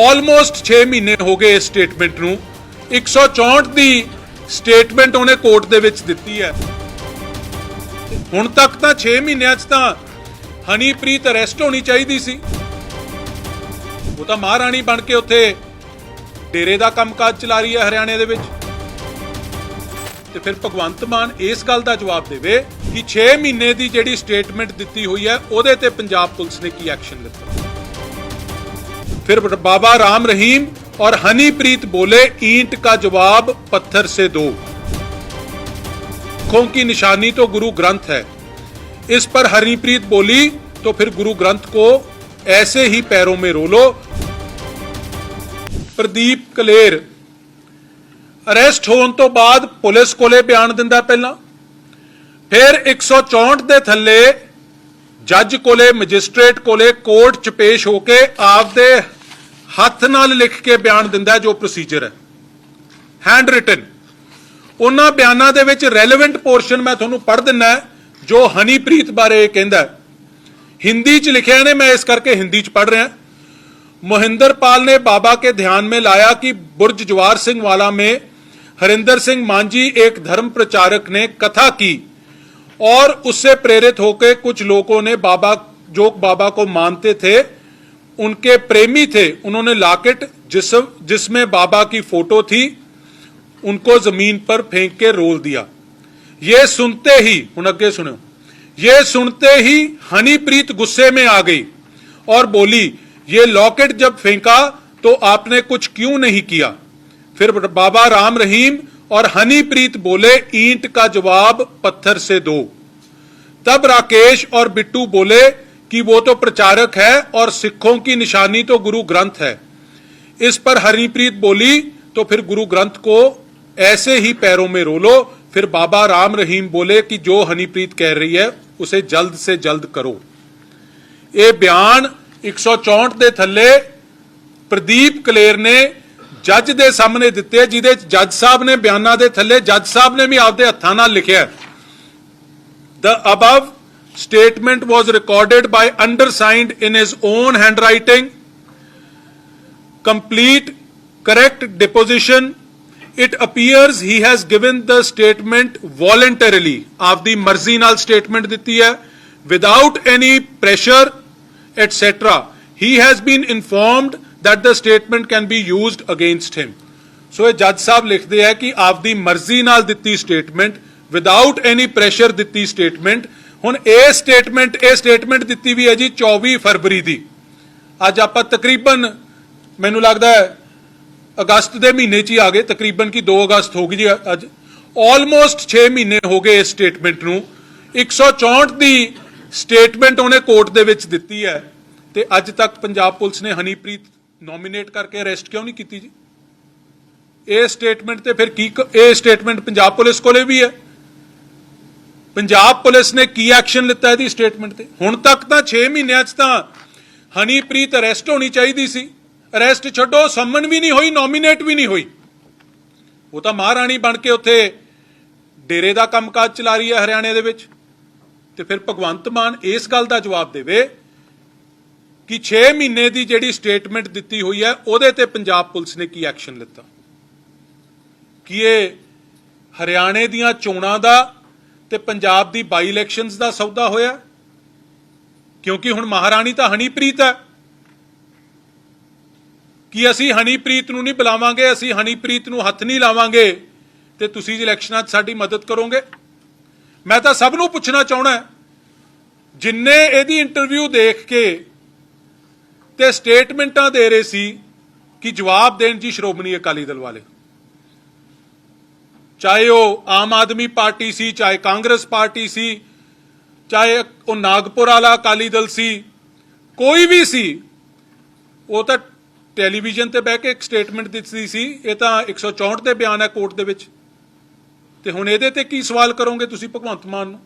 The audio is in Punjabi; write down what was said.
ਆਲਮੋਸਟ 6 ਮਹੀਨੇ ਹੋ ਗਏ ਇਸ ਸਟੇਟਮੈਂਟ ਨੂੰ। 164 ਦੀ ਸਟੇਟਮੈਂਟ ਉਹਨੇ ਕੋਰਟ ਦੇ ਵਿੱਚ ਦਿੱਤੀ ਹੈ। ਹੁਣ ਤੱਕ ਤਾਂ 6 ਮਹੀਨਿਆਂ 'ਚ ਤਾਂ ਹਨੀਪ੍ਰੀਤ ਅਰੈਸਟ ਹੋਣੀ ਚਾਹੀਦੀ ਸੀ। ਉਹ ਤਾਂ ਮਹਾਰਾਣੀ ਬਣ ਕੇ ਉੱਥੇ ਡੇਰੇ ਦਾ ਕੰਮਕਾਜ ਚਲਾ ਰਹੀ ਹੈ ਹਰਿਆਣੇ ਦੇ ਵਿੱਚ। ਤੇ ਫਿਰ ਭਗਵੰਤ ਮਾਨ ਇਸ ਗੱਲ ਦਾ ਜਵਾਬ ਦੇਵੇ ਕਿ 6 ਮਹੀਨੇ ਦੀ ਜਿਹੜੀ ਸਟੇਟਮੈਂਟ ਦਿੱਤੀ ਹੋਈ ਹੈ, ਉਹਦੇ ਤੇ ਪੰਜਾਬ ਪੁਲਿਸ ਨੇ ਕੀ ਐਕਸ਼ਨ ਲਿੱਤਾ? फिर बाबा राम रहीम और हनीप्रीत बोले ईंट का जवाब पत्थर से दो आंखों की निशानी तो गुरु ग्रंथ है इस पर हनीप्रीत बोली तो फिर गुरु ग्रंथ को ऐसे ही पैरों में रोलो ਪ੍ਰਦੀਪ ਕਲੇਰ ਅਰੈਸਟ ਹੋਣ ਤੋਂ ਬਾਅਦ ਪੁਲਿਸ ਕੋਲੇ ਬਿਆਨ ਦਿੰਦਾ ਪਹਿਲਾਂ ਫਿਰ 164 ਦੇ ਥੱਲੇ ਜੱਜ ਕੋਲੇ ਮੈਜਿਸਟ੍ਰੇਟ ਕੋਲੇ ਕੋਰਟ 'ਚ ਪੇਸ਼ ਹੋ ਕੇ ਆਪਦੇ ਹੱਥ ਨਾਲ ਲਿਖ ਕੇ ਬਿਆਨ ਦਿੰਦਾ ਹੈ ਜੋ ਪ੍ਰੋਸੀਜਰ ਹੈ ਹੈਂਡ ਰਿਟਨ ਉਹਨਾਂ ਬਿਆਨਾਂ ਦੇ ਵਿੱਚ ਰੈਲੇਵੈਂਟ ਪੋਰਸ਼ਨ ਮੈਂ ਤੁਹਾਨੂੰ ਪੜ੍ਹ ਦਿੰਨਾ ਹੈ, ਜੋ ਹਨੀਪ੍ਰੀਤ ਬਾਰੇ ਇਹ ਕਹਿੰਦਾ ਹੈ। ਹਿੰਦੀ 'ਚ ਲਿਖਿਆ ਨੇ ਮੈਂ ਇਸ ਕਰਕੇ ਹਿੰਦੀ 'ਚ ਪੜ੍ਹ ਰਿਹਾ मोहिंदर पाल ने बाबा के ध्यान में लाया कि बुर्ज जवार सिंह वाला में हरिंदर सिंह मांझी एक धर्म प्रचारक ने कथा की और उससे प्रेरित होकर कुछ लोगों ने बाबा जो बाबा को मानते थे उनके प्रेमी थे, उन्होंने लॉकेट जिस, जिसमें बाबा की फ़ोटो थी, उनको ज़मीन पर फेंक के रोल दिया। ये सुनते ही हुन अगे सुनो, ये सुनते ही हनीप्रीत गुस्से में आ गई और बोली, ये लॉकेट जब फेंका तो आपने कुछ क्यों नहीं किया? फिर बाबा राम रहीम और हनीप्रीत बोले, ईंट का जवाब पत्थर से दो। तब राकेश और बिट्टू बोले कि वो तो प्रचारक है और सिखों की निशानी तो गुरु ग्रंथ है इस पर हरिप्रीत बोली तो फिर गुरु ग्रंथ को ऐसे ही पैरों में रोलो फिर बाबा राम रहीम बोले कि जो हनीप्रीत कह रही है उसे जल्द से जल्द करो ਇਹ ਬਿਆਨ 164 ਦੇ ਥੱਲੇ ਪ੍ਰਦੀਪ ਕਲੇਰ ਨੇ ਜੱਜ ਦੇ ਸਾਹਮਣੇ ਦਿੱਤੇ ਆ, ਜਿਹਦੇ ਚ ਜੱਜ ਸਾਹਿਬ ਨੇ ਬਿਆਨਾਂ ਦੇ ਥੱਲੇ ਜੱਜ ਸਾਹਿਬ ਨੇ ਵੀ ਆਪਦੇ ਹੱਥਾਂ ਨਾਲ ਲਿਖਿਆ The above statement was recorded by undersigned in his own handwriting. Complete, correct deposition. It appears he has given the statement voluntarily. ਆਪਦੀ ਮਰਜ਼ੀ ਨਾਲ statement ਦਿੱਤੀ ਹੈ without any pressure etc. He has been informed that the statement can be used against him. ਸੋ ਇਹ ਜੱਜ ਸਾਹਿਬ ਲਿਖਦੇ ਆ ਕਿ ਆਪਦੀ ਮਰਜ਼ੀ ਨਾਲ ਦਿੱਤੀ ਸਟੇਟਮੈਂਟ ਵਿਦਆਊਟ ਐਨੀ ਪ੍ਰੈਸ਼ਰ ਦਿੱਤੀ ਸਟੇਟਮੈਂਟ ਹੁਣ ਇਹ ਸਟੇਟਮੈਂਟ ਇਹ ਸਟੇਟਮੈਂਟ ਦਿੱਤੀ ਵੀ ਹੈ ਜੀ 24 ਫਰਵਰੀ ਦੀ। ਅੱਜ ਆਪਾਂ ਤਕਰੀਬਨ, ਮੈਨੂੰ ਲੱਗਦਾ ਹੈ, ਅਗਸਤ ਦੇ ਮਹੀਨੇ 'ਚ ਹੀ ਆ ਗਏ, ਤਕਰੀਬਨ ਕਿ 2 ਅਗਸਤ ਹੋ ਗਈ ਜੀ ਅੱਜ। ਆਲਮੋਸਟ 6 ਮਹੀਨੇ ਹੋ ਗਏ ਇਸ ਸਟੇਟਮੈਂਟ ਨੂੰ। 164 ਦੀ ਸਟੇਟਮੈਂਟ ਉਹਨੇ ਕੋਰਟ ਦੇ ਵਿੱਚ ਦਿੱਤੀ ਹੈ। ਤੇ ਅੱਜ ਤੱਕ ਪੰਜਾਬ ਪੁਲਿਸ ਨੇ ਹਨੀਪ੍ਰੀਤ ਨੋਮੀਨੇਟ ਕਰਕੇ ਅਰੈਸਟ ਕਿਉਂ ਨਹੀਂ ਕੀਤੀ ਜੀ? ਇਹ ਸਟੇਟਮੈਂਟ ਤੇ ਫਿਰ ਕੀ, ਇਹ ਸਟੇਟਮੈਂਟ ਪੰਜਾਬ ਪੁਲਿਸ ਕੋਲੇ ਵੀ ਹੈ। ਪੰਜਾਬ ਪੁਲਿਸ ਨੇ ਕੀ ਐਕਸ਼ਨ ਲਿੱਤਾ ਇਹਦੀ ਸਟੇਟਮੈਂਟ ਤੇ? ਹੁਣ ਤੱਕ ਤਾਂ 6 ਮਹੀਨਿਆਂ 'ਚ ਤਾਂ ਹਨੀਪ੍ਰੀਤ ਅਰੈਸਟ ਹੋਣੀ ਚਾਹੀਦੀ ਸੀ। ਅਰੈਸਟ ਛੱਡੋ, ਸੰਮਨ ਵੀ ਨਹੀਂ ਹੋਈ ਨੋਮੀਨੇਟ ਵੀ ਨਹੀਂ ਹੋਈ। ਉਹ ਤਾਂ ਮਹਾਰਾਣੀ ਬਣ ਕੇ ਉੱਥੇ ਡੇਰੇ ਦਾ ਕੰਮਕਾਜ ਚਲਾ ਰਹੀ ਹੈ ਹਰਿਆਣੇ ਦੇ ਵਿੱਚ। ਤੇ ਫਿਰ ਭਗਵੰਤ ਮਾਨ ਇਸ ਗੱਲ ਦਾ ਜਵਾਬ ਦੇਵੇ ਕਿ 6 ਮਹੀਨੇ ਦੀ ਜਿਹੜੀ ਸਟੇਟਮੈਂਟ ਦਿੱਤੀ ਹੋਈ ਹੈ, ਉਹਦੇ ਤੇ ਪੰਜਾਬ ਪੁਲਿਸ ਨੇ ਕੀ ਐਕਸ਼ਨ ਲਿੱਤਾ? ਕੀ ਇਹ ਹਰਿਆਣੇ ਦੀਆਂ ਚੋਣਾਂ ਦਾ ਤੇ ਪੰਜਾਬ ਦੀ ਬਾਈ ਇਲੈਕਸ਼ਨਸ ਦਾ ਸੌਦਾ ਹੋਇਆ। ਕਿਉਂਕਿ ਹੁਣ ਮਹਾਰਾਣੀ ਤਾਂ ਹਨੀਪ੍ਰੀਤ ਹੈ। ਕਿ ਅਸੀਂ ਹਨੀਪ੍ਰੀਤ ਨੂੰ ਨਹੀਂ ਬੁਲਾਵਾਂਗੇ? ਅਸੀਂ ਹਨੀਪ੍ਰੀਤ ਨੂੰ ਹੱਥ ਨਹੀਂ ਲਾਵਾਂਗੇ। ਤੇ ਤੁਸੀਂ ਇਲੈਕਸ਼ਨਾਂ 'ਚ ਸਾਡੀ ਮਦਦ ਕਰੋਗੇ? ਮੈਂ ਤਾਂ ਸਭ ਨੂੰ ਪੁੱਛਣਾ ਚਾਹਣਾ ਜਿੰਨੇ ਇਹਦੀ ਇੰਟਰਵਿਊ ਦੇਖ ਕੇ ਤੇ ਸਟੇਟਮੈਂਟਾਂ ਦੇ ਰਹੇ ਸੀ ਕਿ ਜਵਾਬ ਦੇਣ ਜੀ ਸ਼੍ਰੋਮਣੀ ਅਕਾਲੀ ਦਲ ਵਾਲੇ। ਚਾਹੇ ਉਹ ਆਮ ਆਦਮੀ ਪਾਰਟੀ ਸੀ, ਚਾਹੇ ਕਾਂਗਰਸ ਪਾਰਟੀ ਸੀ, ਚਾਹੇ ਉਹ ਨਾਗਪੁਰ ਵਾਲਾ ਅਕਾਲੀ ਦਲ ਸੀ, ਕੋਈ ਵੀ ਸੀ, ਉਹ ਤਾਂ ਟੈਲੀਵਿਜ਼ਨ ਤੇ ਬਹਿ ਕੇ ਇੱਕ ਸਟੇਟਮੈਂਟ ਦਿੱਤੀ ਸੀ, ਇਹ ਤਾਂ 164 ਦੇ ਬਿਆਨ ਹੈ ਕੋਰਟ ਦੇ ਵਿੱਚ। ਤੇ ਹੁਣ ਇਹਦੇ ਤੇ ਕੀ ਸਵਾਲ ਕਰੋਗੇ ਤੁਸੀਂ ਭਗਵੰਤ ਮਾਨ ਨੂੰ?